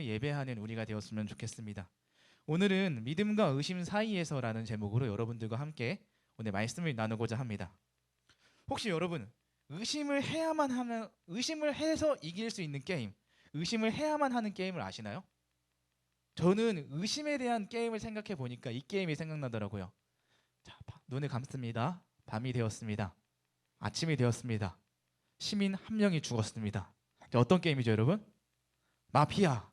하나님을 예배하는 우리가 되었으면 좋겠습니다. 오늘은 믿음과 의심 사이에서라는 제목으로 여러분들과 함께 오늘 말씀을 나누고자 합니다. 혹시 여러분 의심을 해야만 하면 의심을 해서 이길 수 있는 게임, 의심을 해야만 하는 게임을 아시나요? 저는 의심에 대한 게임을 생각해 보니까 이 게임이 생각나더라고요. 자, 바- 눈을 감습니다. 밤이 되었습니다. 아침이 되었습니다. 시민 한 명이 죽었습니다. 자, 어떤 게임이죠, 여러분? 마피아.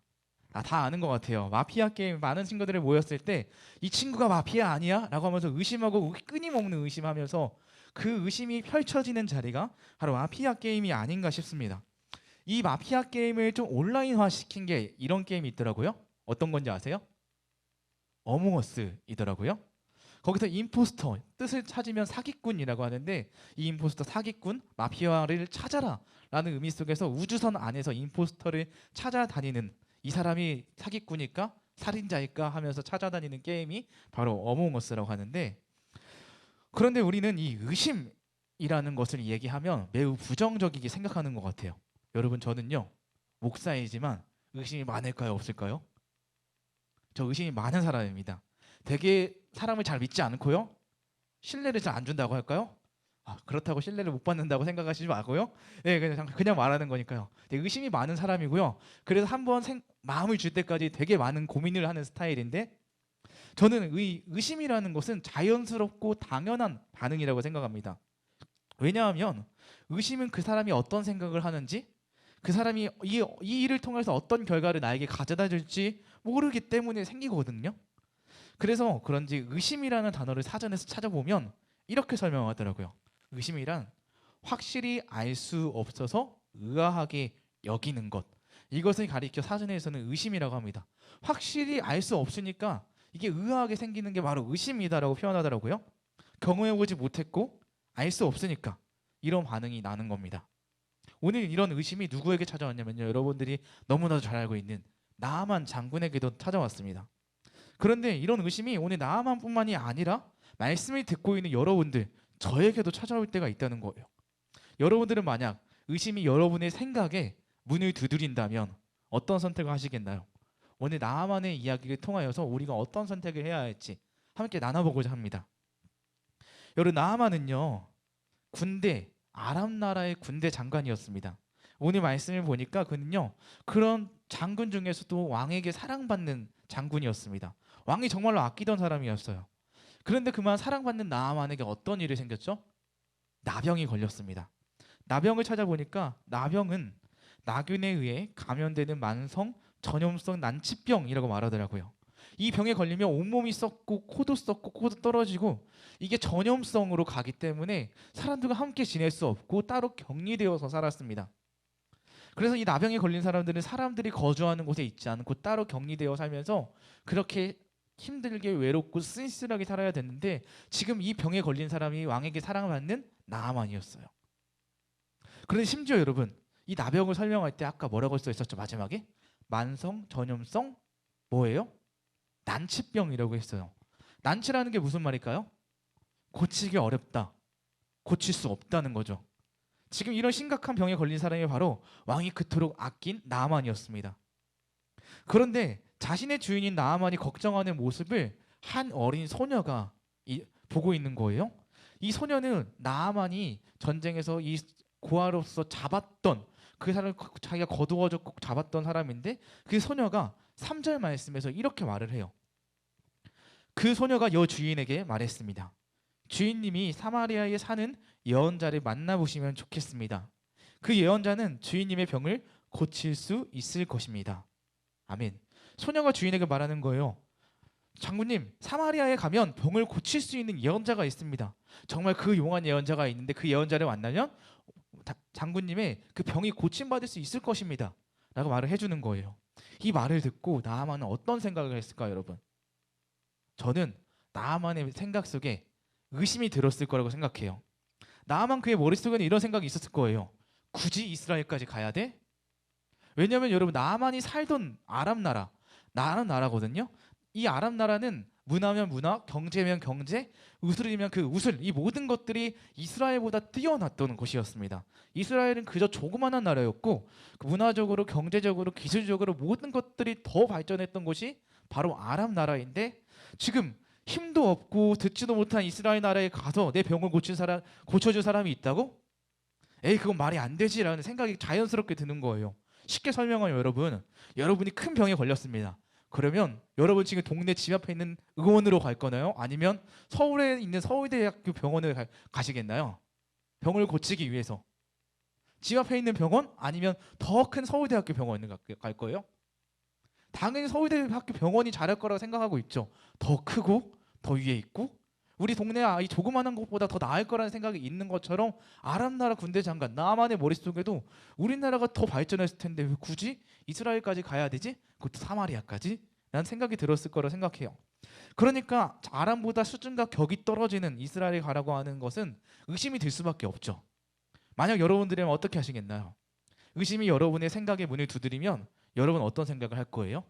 아, 다 아는 것 같아요. 마피아 게임 많은 친구들이 모였을 때 이 친구가 마피아 아니야? 라고 하면서 의심하고 끊임없는 의심하면서 그 의심이 펼쳐지는 자리가 바로 마피아 게임이 아닌가 싶습니다. 이 마피아 게임을 좀 온라인화 시킨 게 이런 게임이 있더라고요. 어떤 건지 아세요? 어몽어스이더라고요. 거기서 임포스터 뜻을 찾으면 사기꾼이라고 하는데 이 임포스터 사기꾼 마피아를 찾아라 라는 의미 속에서 우주선 안에서 임포스터를 찾아다니는 이 사람이 사기꾼일까 살인자일까 하면서 찾아다니는 게임이 바로 어몽어스라고 하는데 그런데 우리는 이 의심이라는 것을 얘기하면 매우 부정적이게 생각하는 것 같아요. 여러분 저는요 목사이지만 의심이 많을까요 없을까요? 저 의심이 많은 사람입니다. 되게 사람을 잘 믿지 않고요. 신뢰를 잘 안 준다고 할까요? 아, 그렇다고 신뢰를 못 받는다고 생각하시지 마고요. 네, 그냥 그냥 말하는 거니까요. 의심이 많은 사람이고요. 그래서 한번 생- 마음을 줄 때까지 되게 많은 고민을 하는 스타일인데 저는 의, 의심이라는 것은 자연스럽고 당연한 반응이라고 생각합니다. 왜냐하면 의심은 그 사람이 어떤 생각을 하는지 그 사람이 이, 이 일을 통해서 어떤 결과를 나에게 가져다 줄지 모르기 때문에 생기거든요. 그래서 그런지 의심이라는 단어를 사전에서 찾아보면 이렇게 설명하더라고요. 의심이란 확실히 알 수 없어서 의아하게 여기는 것. 이것을 가리켜 사전에서는 의심이라고 합니다. 확실히 알 수 없으니까 이게 의아하게 생기는 게 바로 의심이다라고 표현하더라고요. 경험해 보지 못했고 알 수 없으니까 이런 반응이 나는 겁니다. 오늘 이런 의심이 누구에게 찾아왔냐면요. 여러분들이 너무나도 잘 알고 있는 나만 장군에게도 찾아왔습니다. 그런데 이런 의심이 오늘 나만뿐만이 아니라 말씀을 듣고 있는 여러분들 저에게도 찾아올 때가 있다는 거예요. 여러분들은 만약 의심이 여러분의 생각에 문을 두드린다면 어떤 선택을 하시겠나요? 오늘 나만의 이야기를 통하여서 우리가 어떤 선택을 해야 할지 함께 나눠보고자 합니다. 여러분 나아만은요 군대 아람 나라의 군대 장관이었습니다. 오늘 말씀을 보니까 그는요 그런 장군 중에서도 왕에게 사랑받는 장군이었습니다. 왕이 정말로 아끼던 사람이었어요. 그런데 그만 사랑받는 나아만에게 어떤 일이 생겼죠? 나병이 걸렸습니다. 나병을 찾아보니까 나병은 나균에 의해 감염되는 만성 전염성 난치병이라고 말하더라고요. 이 병에 걸리면 온몸이 썩고 코도 썩고 코도 떨어지고 이게 전염성으로 가기 때문에 사람들과 함께 지낼 수 없고 따로 격리되어서 살았습니다. 그래서 이 나병에 걸린 사람들은 사람들이 거주하는 곳에 있지 않고 따로 격리되어 살면서 그렇게 힘들게 외롭고 쓸쓸하게 살아야 됐는데 지금 이 병에 걸린 사람이 왕에게 사랑받는 나아만이었어요. 그런데 심지어 여러분 이 나병을 설명할 때 아까 뭐라고 써 있었죠 마지막에 만성 전염성 뭐예요? 난치병이라고 했어요. 난치라는 게 무슨 말일까요? 고치기 어렵다. 고칠 수 없다는 거죠. 지금 이런 심각한 병에 걸린 사람이 바로 왕이 그토록 아낀 나아만이었습니다. 그런데 자신의 주인인 나아만이 걱정하는 모습을 한 어린 소녀가 이- 보고 있는 거예요. 이 소녀는 나아만이 전쟁에서 이 고아로서 잡았던 그 사람을 거- 자기가 거두어줬고 잡았던 사람인데 그 소녀가 3절 말씀에서 이렇게 말을 해요. 그 소녀가 여 주인에게 말했습니다. 주인님이 사마리아에 사는 예언자를 만나보시면 좋겠습니다. 그 예언자는 주인님의 병을 고칠 수 있을 것입니다. 아멘. 소녀가 주인에게 말하는 거예요. 장군님, 사마리아에 가면 병을 고칠 수 있는 예언자가 있습니다. 정말 그 용한 예언자가 있는데 그 예언자를 만나면 다- 장군님의 그 병이 고침받을 수 있을 것입니다. 라고 말을 해주는 거예요. 이 말을 듣고 나아만은 어떤 생각을 했을까요, 여러분? 저는 나아만의 생각 속에 의심이 들었을 거라고 생각해요. 나아만 그의 머릿속에는 이런 생각이 있었을 거예요. 굳이 이스라엘까지 가야 돼? 왜냐하면 여러분 나아만이 살던 아람 나라, 나라 나라거든요. 이 아람 나라는 문화면 문화, 경제면 경제, 우슬이면 그 우슬 이 모든 것들이 이스라엘보다 뛰어났던 곳이었습니다. 이스라엘은 그저 조그마한 나라였고 그 문화적으로, 경제적으로, 기술적으로 모든 것들이 더 발전했던 곳이 바로 아람 나라인데 지금 힘도 없고 듣지도 못한 이스라엘 나라에 가서 내 병을 고친 사람 고쳐줄 사람이 있다고? 에이 그건 말이 안 되지라는 생각이 자연스럽게 드는 거예요. 쉽게 설명하면 여러분, 여러분이 큰 병에 걸렸습니다. 그러면 여러분 지금 동네 집 앞에 있는 의원으로 갈 거나요? 아니면 서울에 있는 서울대학교 병원을 가, 가시겠나요? 병을 고치기 위해서 집 앞에 있는 병원 아니면 더 큰 서울대학교 병원을 가- 갈 거예요? 당연히 서울대학교 병원이 잘할 거라고 생각하고 있죠. 더 크고 더 위에 있고 우리 동네 아이 조그마한 것보다 더 나을 거라는 생각이 있는 것처럼 아랍 나라 군대 장관 나만의 머릿속에도 우리나라가 더 발전했을 텐데 왜 굳이 이스라엘까지 가야 되지? 그것도 사마리아까지? 라는 생각이 들었을 거라 생각해요. 그러니까 아람보다 수준과 격이 떨어지는 이스라엘에 가라고 하는 것은 의심이 들 수밖에 없죠. 만약 여러분들이면 어떻게 하시겠나요? 의심이 여러분의 생각의 문을 두드리면 여러분 어떤 생각을 할 거예요?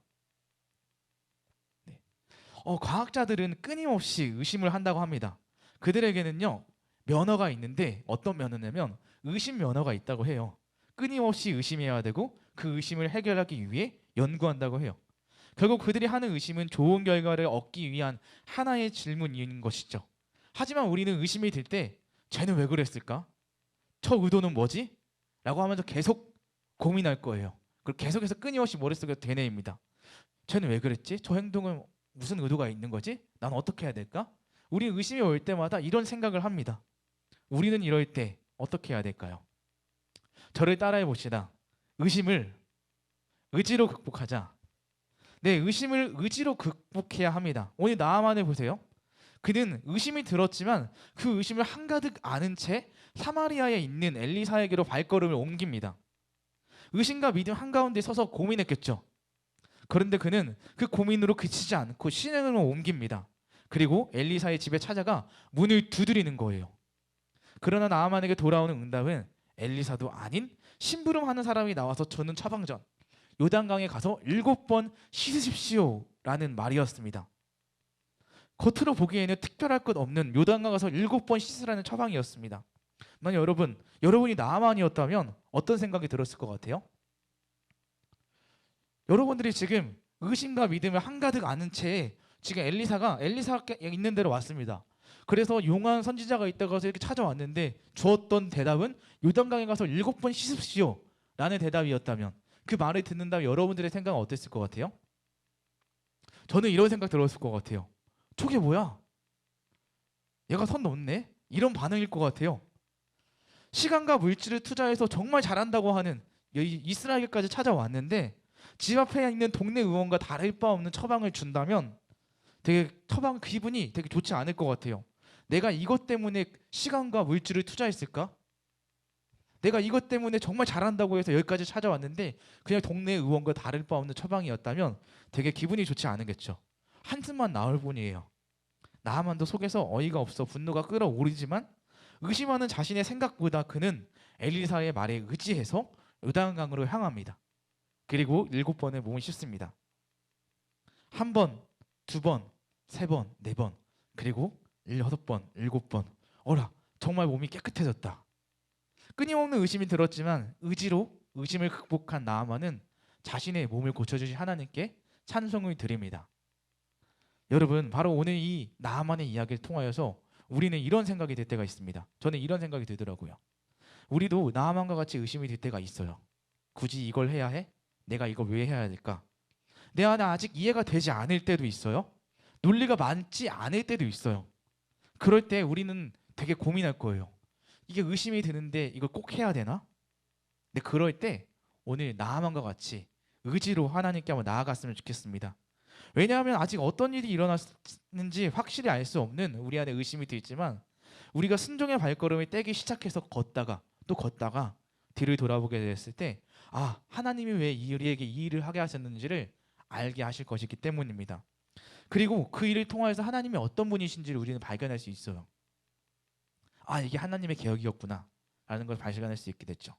네. 어, 과학자들은 끊임없이 의심을 한다고 합니다. 그들에게는요 면허가 있는데 어떤 면허냐면 의심 면허가 있다고 해요. 끊임없이 의심해야 되고 그 의심을 해결하기 위해 연구한다고 해요. 결국 그들이 하는 의심은 좋은 결과를 얻기 위한 하나의 질문인 것이죠. 하지만 우리는 의심이 들 때 쟤는 왜 그랬을까? 저 의도는 뭐지? 라고 하면서 계속 고민할 거예요. 그리고 계속해서 끊임없이 머릿속에 되뇌입니다. 쟤는 왜 그랬지? 저 행동은 무슨 의도가 있는 거지? 난 어떻게 해야 될까? 우리 의심이 올 때마다 이런 생각을 합니다. 우리는 이럴 때 어떻게 해야 될까요? 저를 따라해 봅시다. 의심을 의지로 극복하자. 네, 의심을 의지로 극복해야 합니다. 오늘 나만을 보세요. 그는 의심이 들었지만 그 의심을 한가득 아는 채 사마리아에 있는 엘리사에게로 발걸음을 옮깁니다. 의심과 믿음 한가운데 서서 고민했겠죠. 그런데 그는 그 고민으로 그치지 않고 신행으로 옮깁니다. 그리고 엘리사의 집에 찾아가 문을 두드리는 거예요. 그러나 나아만에게 돌아오는 응답은 엘리사도 아닌 심부름하는 사람이 나와서 저는 처방전 요단강에 가서 일곱 번 씻으십시오라는 말이었습니다. 겉으로 보기에는 특별할 것 없는 요단강 가서 일곱 번 씻으라는 처방이었습니다. 난 여러분, 여러분이 나만이었다면 어떤 생각이 들었을 것 같아요? 여러분들이 지금 의심과 믿음을 한가득 아는 채 지금 엘리사가 엘리사가 있는 데로 왔습니다. 그래서 용한 선지자가 있다고 해서 이렇게 찾아왔는데 주었던 대답은 요단강에 가서 일곱 번 씻으십시오 라는 대답이었다면 그 말을 듣는다면 여러분들의 생각은 어땠을 것 같아요? 저는 이런 생각 들었을 것 같아요. 저게 뭐야? 얘가 선 넘네? 이런 반응일 것 같아요. 시간과 물질을 투자해서 정말 잘한다고 하는 이 이스라엘까지 찾아왔는데 집 앞에 있는 동네 의원과 다를 바 없는 처방을 준다면 되게 처방 기분이 되게 좋지 않을 것 같아요. 내가 이것 때문에 시간과 물질을 투자했을까? 내가 이것 때문에 정말 잘한다고 해서 여기까지 찾아왔는데 그냥 동네 의원과 다를 바 없는 처방이었다면 되게 기분이 좋지 않으겠죠. 한숨만 나올 뿐이에요. 나만도 속에서 어이가 없어 분노가 끓어오르지만 의심하는 자신의 생각보다 그는 엘리사의 말에 의지해서 요단강으로 향합니다. 그리고 일곱 번의 몸을 씻습니다. 한 번, 두 번, 세 번, 네 번, 그리고 여섯 번, 일곱 번. 어라, 정말 몸이 깨끗해졌다. 끊임없는 의심이 들었지만 의지로 의심을 극복한 나아만은 자신의 몸을 고쳐주신 하나님께 찬송을 드립니다. 여러분, 바로 오늘 이 나만의 이야기를 통하여서 우리는 이런 생각이 들 때가 있습니다. 저는 이런 생각이 들더라고요. 우리도 나만과 같이 의심이 들 때가 있어요. 굳이 이걸 해야 해? 내가 이걸 왜 해야 될까? 내 안에 아직 이해가 되지 않을 때도 있어요. 논리가 맞지 않을 때도 있어요. 그럴 때 우리는 되게 고민할 거예요. 이게 의심이 드는데 이걸 꼭 해야 되나? 근데 그럴 때 오늘 나만과 같이 의지로 하나님께 한번 나아갔으면 좋겠습니다. 왜냐하면 아직 어떤 일이 일어났는지 확실히 알 수 없는 우리 안에 의심이 들지만 우리가 순종의 발걸음을 떼기 시작해서 걷다가 또 걷다가 뒤를 돌아보게 됐을 때 아, 하나님이 왜 이 우리에게 이 일을 하게 하셨는지를 알게 하실 것이기 때문입니다. 그리고 그 일을 통하여서 하나님이 어떤 분이신지를 우리는 발견할 수 있어요. 아, 이게 하나님의 계획이었구나. 라는 걸 발견할 수 있게 됐죠.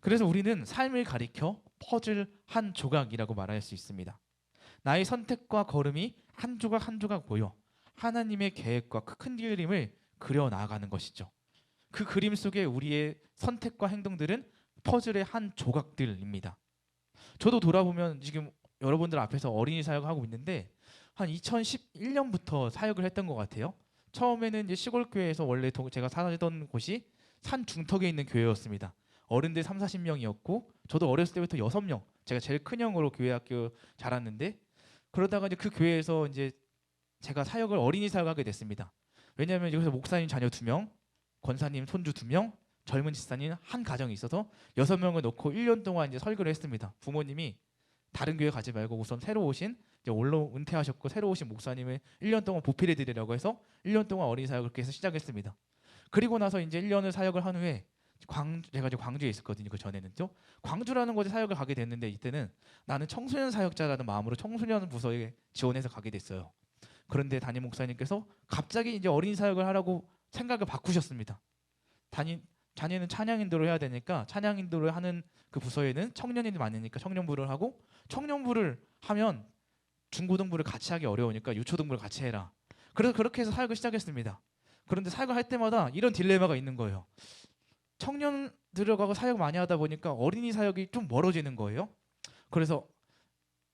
그래서 우리는 삶을 가리켜 퍼즐 한 조각이라고 말할 수 있습니다. 나의 선택과 걸음이 한 조각 한 조각 모여 하나님의 계획과 그큰 그림을 그려 나가는 것이죠. 그 그림 속에 우리의 선택과 행동들은 퍼즐의 한 조각들입니다. 저도 돌아보면 지금 여러분들 앞에서 어린이 사역을 하고 있는데 한 2011년부터 사역을 했던 것 같아요. 처음에는 이제 시골 교회에서 원래 도- 제가 살던 곳이 산 중턱에 있는 교회였습니다. 어른들 3, 40명이었고 저도 어렸을 때부터 6명 제가 제일 큰 형으로 교회 학교 자랐는데 그러다가 이제 그 교회에서 이제 제가 사역을 어린이 사역하게 됐습니다. 왜냐하면 여기서 목사님 자녀 두 명, 권사님 손주 두 명, 젊은 집사님 한 가정이 있어서 여섯 명을 놓고 1년 동안 이제 설교를 했습니다. 부모님이 다른 교회 가지 말고 우선 새로 오신 이제 원로 은퇴하셨고 새로 오신 목사님을 1년 동안 보필해 드리려고 해서 1년 동안 어린이 사역을 그렇게 해서 시작했습니다. 그리고 나서 이제 1년을 사역을 한 후에 광 제가 이제 광주에 있었거든요. 그 전에는요. 광주라는 곳에 사역을 가게 됐는데 이때는 나는 청소년 사역자라는 마음으로 청소년 부서에 지원해서 가게 됐어요. 그런데 담임 목사님께서 갑자기 이제 어린이 사역을 하라고 생각을 바꾸셨습니다. 담임 자녀는 찬양인도를 해야 되니까 찬양인도를 하는 그 부서에는 청년인이 많으니까 청년부를 하고 청년부를 하면 중고등부를 같이 하기 어려우니까 유초등부를 같이 해라. 그래서 그렇게 해서 사역을 시작했습니다. 그런데 사역을 할 때마다 이런 딜레마가 있는 거예요. 청년 들어가고 사역 많이 하다 보니까 어린이 사역이 좀 멀어지는 거예요. 그래서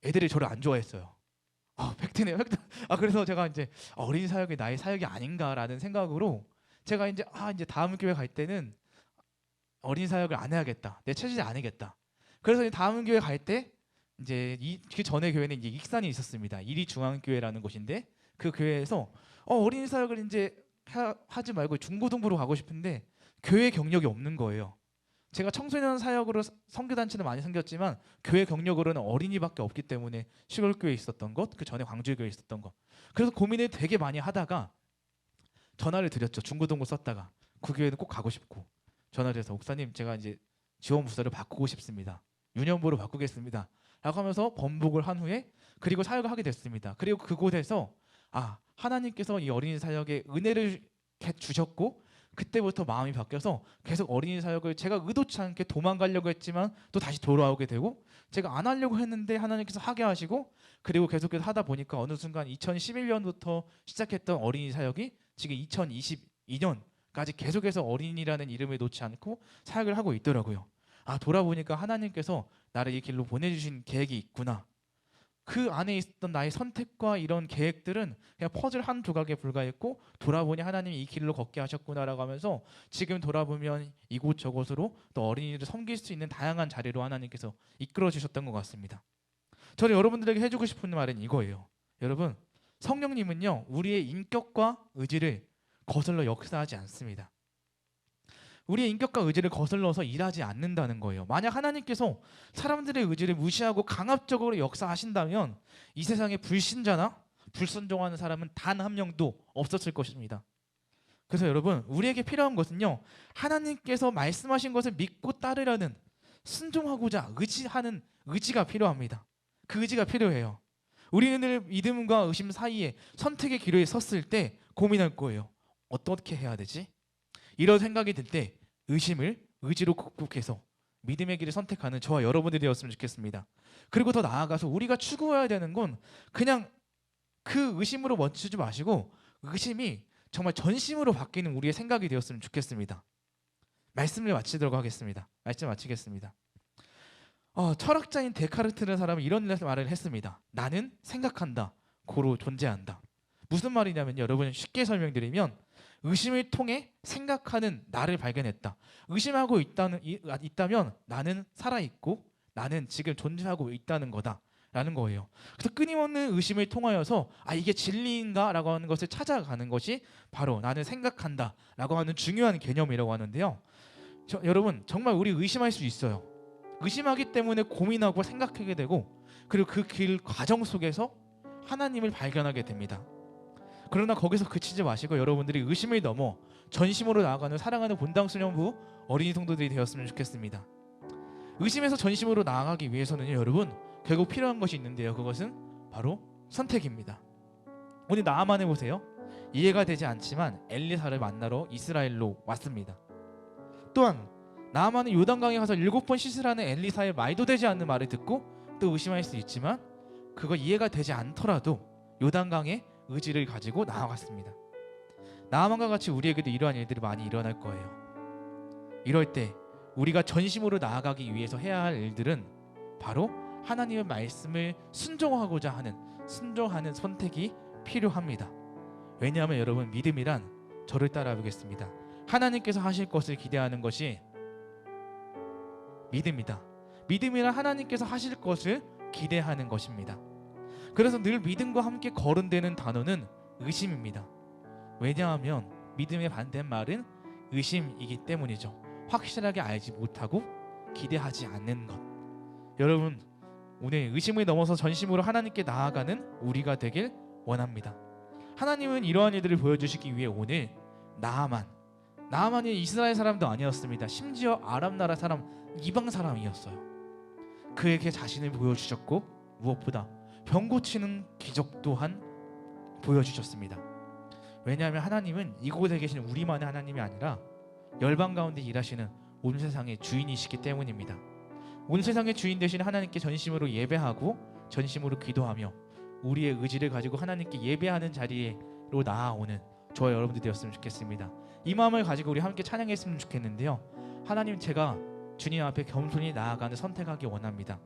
애들이 저를 안 좋아했어요. 아, 팩트네요. 팩트. 아, 그래서 제가 이제 어린이 사역이 나의 사역이 아닌가라는 생각으로 제가 이제 아, 이제 다음 교회 갈 때는 어린이 사역을 안 해야겠다. 내 체질이 아니겠다. 그래서 다음 교회 갈 때 이제 이, 그 전에 교회는 이제 익산이 있었습니다. 이리 중앙교회라는 곳인데 그 교회에서 어, 어린이 사역을 이제 하, 하지 말고 중고등부로 가고 싶은데 교회 경력이 없는 거예요. 제가 청소년 사역으로 선교 단체는 많이 생겼지만 교회 경력으로는 어린이밖에 없기 때문에 시골 교회에 있었던 것, 그 전에 광주 교회에 있었던 것. 그래서 고민을 되게 많이 하다가 전화를 드렸죠. 중고등부 썼다가 그 교회는 꼭 가고 싶고 전화를 해서 목사님 제가 이제 지원 부서를 바꾸고 싶습니다. 유년부로 바꾸겠습니다. 라고 하면서 번복을 한 후에 그리고 사역을 하게 됐습니다. 그리고 그곳에서 아 하나님께서 이 어린이 사역에 은혜를 주셨고 그때부터 마음이 바뀌어서 계속 어린이 사역을 제가 의도치 않게 도망가려고 했지만 또 다시 돌아오게 되고 제가 안 하려고 했는데 하나님께서 하게 하시고 그리고 계속해서 하다 보니까 어느 순간 2011년부터 시작했던 어린이 사역이 지금 2022년 까지 계속해서 어린이라는 이름을 놓지 않고 사역을 하고 있더라고요. 아 돌아보니까 하나님께서 나를 이 길로 보내주신 계획이 있구나. 그 안에 있었던 나의 선택과 이런 계획들은 그냥 퍼즐 한 조각에 불과했고 돌아보니 하나님이 이 길로 걷게 하셨구나라고 하면서 지금 돌아보면 이곳 저곳으로 또 어린이를 섬길 수 있는 다양한 자리로 하나님께서 이끌어 주셨던 것 같습니다. 저는 여러분들에게 해주고 싶은 말은 이거예요. 여러분 성령님은요 우리의 인격과 의지를 거슬러 역사하지 않습니다. 우리의 인격과 의지를 거슬러서 일하지 않는다는 거예요. 만약 하나님께서 사람들의 의지를 무시하고 강압적으로 역사하신다면 이 세상에 불신자나 불순종하는 사람은 단 한 명도 없었을 것입니다. 그래서 여러분 우리에게 필요한 것은요 하나님께서 말씀하신 것을 믿고 따르려는 순종하고자 의지하는 의지가 필요합니다. 그 의지가 필요해요. 우리는 믿음과 의심 사이에 선택의 기로에 섰을 때 고민할 거예요. 어떻게 해야 되지? 이런 생각이 들 때 의심을 의지로 극복해서 믿음의 길을 선택하는 저와 여러분들이 되었으면 좋겠습니다. 그리고 더 나아가서 우리가 추구해야 되는 건 그냥 그 의심으로 멈추지 마시고 의심이 정말 전심으로 바뀌는 우리의 생각이 되었으면 좋겠습니다. 말씀을 마치도록 하겠습니다. 말씀 마치겠습니다. 어, 철학자인 데카르트라는 사람은 이런 말을 했습니다. 나는 생각한다. 고로 존재한다. 무슨 말이냐면 여러분 쉽게 설명드리면 의심을 통해 생각하는 나를 발견했다. 의심하고 있다는 이- 아, 있다면 나는 살아 있고 나는 지금 존재하고 있다는 거다 라는 거예요. 그래서 끊임없는 의심을 통하여서 아 이게 진리인가 라고 하는 것을 찾아가는 것이 바로 나는 생각한다 라고 하는 중요한 개념이라고 하는데요. 저, 여러분 정말 우리 의심할 수 있어요. 의심하기 때문에 고민하고 생각하게 되고 그리고 그 길 과정 속에서 하나님을 발견하게 됩니다. 그러나 거기서 그치지 마시고 여러분들이 의심을 넘어 전심으로 나아가는 사랑하는 본당 수련부 어린이 성도들이 되었으면 좋겠습니다. 의심에서 전심으로 나아가기 위해서는요, 여러분 결국 필요한 것이 있는데요. 그것은 바로 선택입니다. 오늘 나만 해보세요. 이해가 되지 않지만 엘리사를 만나러 이스라엘로 왔습니다. 또한 나만은 요단강에 가서 일곱 번 씻으라는 엘리사의 말도 되지 않는 말을 듣고 또 의심할 수 있지만 그거 이해가 되지 않더라도 요단강에 의지를 가지고 나아갔습니다. 나아만과 같이 우리에게도 이러한 일들이 많이 일어날 거예요. 이럴 때 우리가 전심으로 나아가기 위해서 해야 할 일들은 바로 하나님의 말씀을 순종하고자 하는 순종하는 선택이 필요합니다. 왜냐하면 여러분 믿음이란 저를 따라 보겠습니다. 하나님께서 하실 것을 기대하는 것이 믿음이다. 믿음이란 하나님께서 하실 것을 기대하는 것입니다. 그래서 늘 믿음과 함께 거론되는 단어는 의심입니다. 왜냐하면 믿음의 반대말은 의심이기 때문이죠. 확실하게 알지 못하고 기대하지 않는 것. 여러분 오늘 의심을 넘어서 전심으로 하나님께 나아가는 우리가 되길 원합니다. 하나님은 이러한 일들을 보여주시기 위해 오늘 나아만 나아만이 이스라엘 사람도 아니었습니다. 심지어 아랍 나라 사람 이방 사람이었어요. 그에게 자신을 보여주셨고 무엇보다 병 고치는 기적 또한 보여주셨습니다. 왜냐하면 하나님은 이곳에 계신 우리만의 하나님이 아니라 열방 가운데 일하시는 온 세상의 주인이시기 때문입니다. 온 세상의 주인 되신 하나님께 전심으로 예배하고 전심으로 기도하며 우리의 의지를 가지고 하나님께 예배하는 자리로 나아오는 저와 여러분들 되었으면 좋겠습니다. 이 마음을 가지고 우리 함께 찬양했으면 좋겠는데요. 하나님 제가 주님 앞에 겸손히 나아가는 선택하기 원합니다.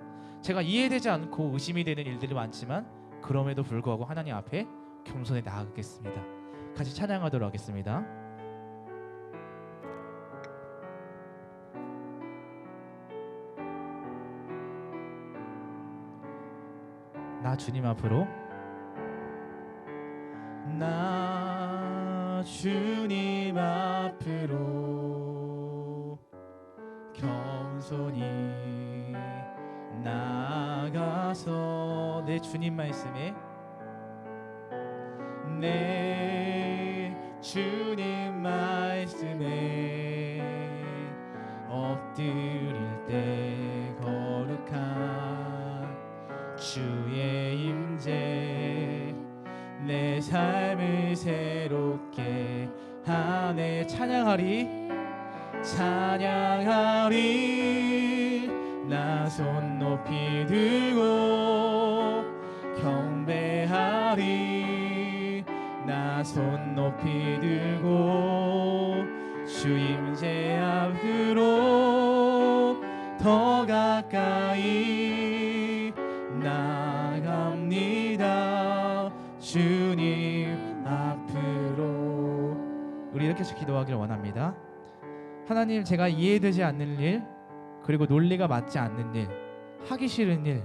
제가 이해되지 않고 의심이 되는 일들이 많지만 그럼에도 불구하고 하나님 앞에 겸손히 나아가겠습니다. 같이 찬양하도록 하겠습니다. 나 주님 앞으로 나 주님 앞으로 겸손히 나가서 내 주님 말씀에 내 주님 말씀에 엎드릴 때 거룩한 주의 임재 내 삶을 새롭게 하네 찬양하리 찬양하리 나 손 높이 들고 경배하리. 나 손 높이 들고 주임제 앞으로 더 가까이 나갑니다. 주님 앞으로. 우리 이렇게 해서 기도하기를 원합니다. 하나님 제가 이해되지 않는 일 그리고 논리가 맞지 않는 일 하기 싫은 일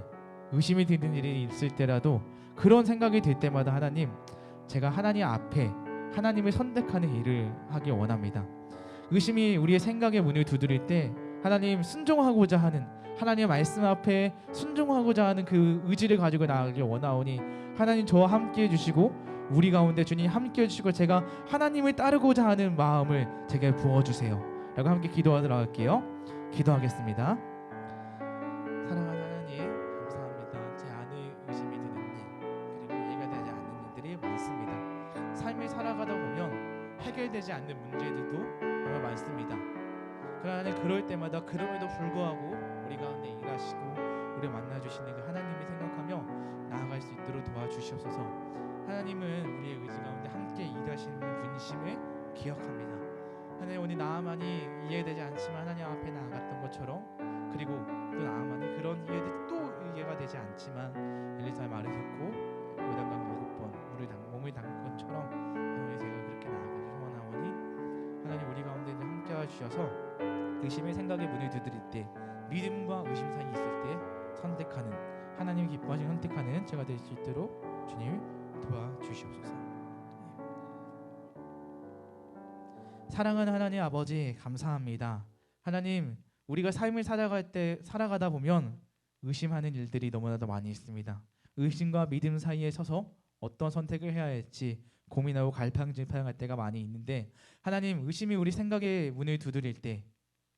의심이 드는 일이 있을 때라도 그런 생각이 들 때마다 하나님 제가 하나님 앞에 하나님을 선택하는 일을 하기 원합니다. 의심이 우리의 생각의 문을 두드릴 때 하나님 순종하고자 하는 하나님의 말씀 앞에 순종하고자 하는 그 의지를 가지고 나아가길 원하오니 하나님 저와 함께 해주시고 우리 가운데 주님 함께 해주시고 제가 하나님을 따르고자 하는 마음을 제게 부어주세요. 라고 함께 기도하도록 할게요 기도하겠습니다 사랑하는 하나님 감사합니다 제 안에 의심이 드는 일 그리고 이해가 되지 않는 일들이 많습니다 삶을 살아가다 보면 해결되지 않는 문제들도 정말 많습니다 그러나 그럴 때마다 그럼에도 불구하고 우리 가운데 일하시고 우리 만나 주시는 그 하나님을 생각하며 나아갈 수 있도록 도와주시옵소서. 하나님은 우리의 의지 가운데 함께 일하시는 분이심을 기억합니다. 하나님 오늘 나만이 이해되지 않지만 하나님 앞에 나아갔던 것처럼 그리고 또 나만이 그런 이해도 또 이해가 되지 않지만 엘리사의 말을 듣고 요단강 일곱 번 물을 담 몸을 담은 것처럼 하나님 제가 그렇게 나아가기 소원하오니 하나님 우리 가운데 함께하 주셔서 의심의 생각의 문을 두드릴 때 믿음과 의심 사이 있을 때 선택하는 하나님 기뻐하시는 선택하는 제가 될 수 있도록 주님 도와주시옵소서. 사랑하는 하나님 아버지 감사합니다. 하나님 우리가 삶을 살아갈 때 살아가다 보면 의심하는 일들이 너무나도 많이 있습니다. 의심과 믿음 사이에 서서 어떤 선택을 해야 할지 고민하고 갈팡질팡할 때가 많이 있는데 하나님 의심이 우리 생각의 문을 두드릴 때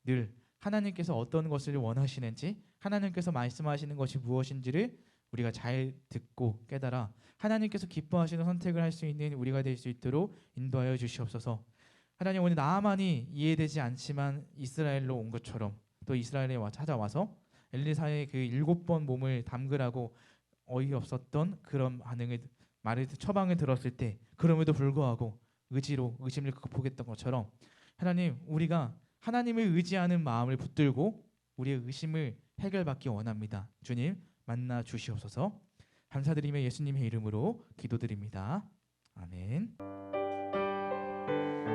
늘 하나님께서 어떤 것을 원하시는지 하나님께서 말씀하시는 것이 무엇인지를 우리가 잘 듣고 깨달아 하나님께서 기뻐하시는 선택을 할 수 있는 우리가 될 수 있도록 인도하여 주시옵소서. 하나님 오늘 나만이 이해되지 않지만 이스라엘로 온 것처럼 또 이스라엘에 와 찾아와서 엘리사의 그 일곱 번 몸을 담그라고 어이없었던 그런 반응을 말을 처방을 들었을 때 그럼에도 불구하고 의지로 의심을 극복했던 것처럼 하나님 우리가 하나님을 의지하는 마음을 붙들고 우리의 의심을 해결받기 원합니다. 주님 만나 주시옵소서. 감사드리며 예수님의 이름으로 기도드립니다. 아멘.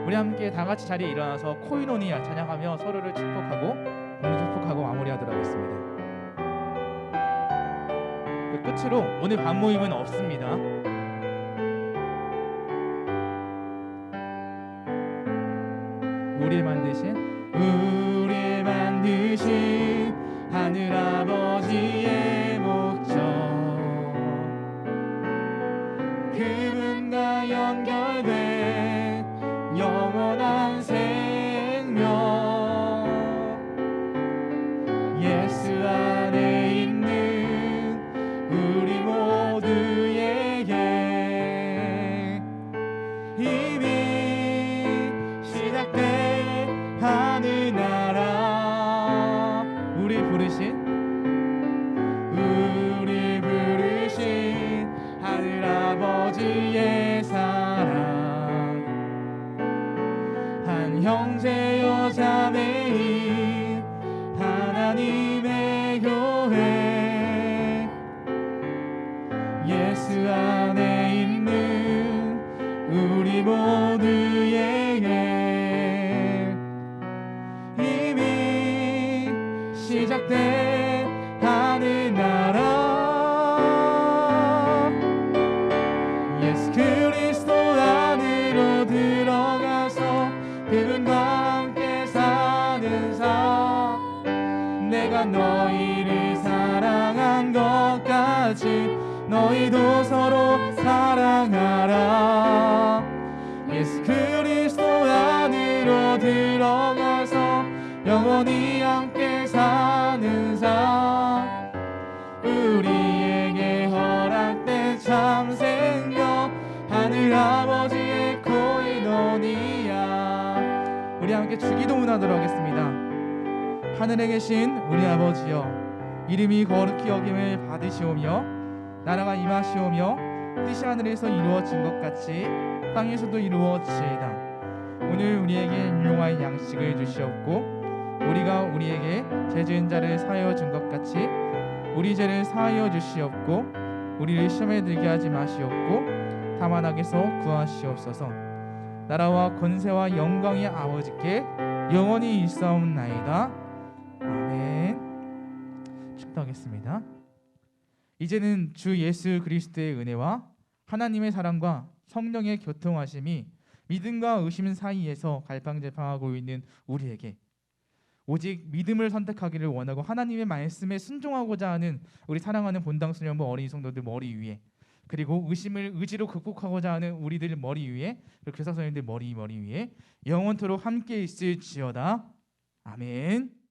우리 함께 다 같이 자리에 일어나서 코이노니아 찬양하며 서로를 축복하고 공유 축복하고 마무리하도록 하겠습니다. 그 끝으로 오늘 밤 모임은 없습니다. 우리를 만드신 우리를 만드신 하늘 아버지의 예수 그리스도 안으로 들어가서 그분과 함께 사는 삶. 내가 너희를 사랑한 것 같이 너희도 서로 사랑하라. 예수 그리스도 안으로 들어가서 영원히 주기도 문하도록 하겠습니다. 하늘에 계신 우리 아버지여 이름이 거룩히 여김을 받으시오며 나라가 임하시오며 뜻이 하늘에서 이루어진 것 같이 땅에서도 이루어지이다. 오늘 우리에게 일용할 양식을 주시옵고 우리가 우리에게 죄 지은 자를 사하여 준 것 같이 우리 죄를 사하여 주시옵고 우리를 시험에 들게 하지 마시옵고 다만 악에서 구하시옵소서 나라와 권세와 영광이 아버지께 영원히 있사옵나이다. 아멘. 축도하겠습니다. 이제는 주 예수 그리스도의 은혜와 하나님의 사랑과 성령의 교통하심이 믿음과 의심 사이에서 갈팡질팡하고 있는 우리에게 오직 믿음을 선택하기를 원하고 하나님의 말씀에 순종하고자 하는 우리 사랑하는 본당 수녀부 어린이 성도들 머리 위에 그리고 의심을 의지로 극복하고자 하는 우리들 머리 위에 그리고 교사 선생님들 머리 머리 위에 영원토록 함께 있을지어다 아멘.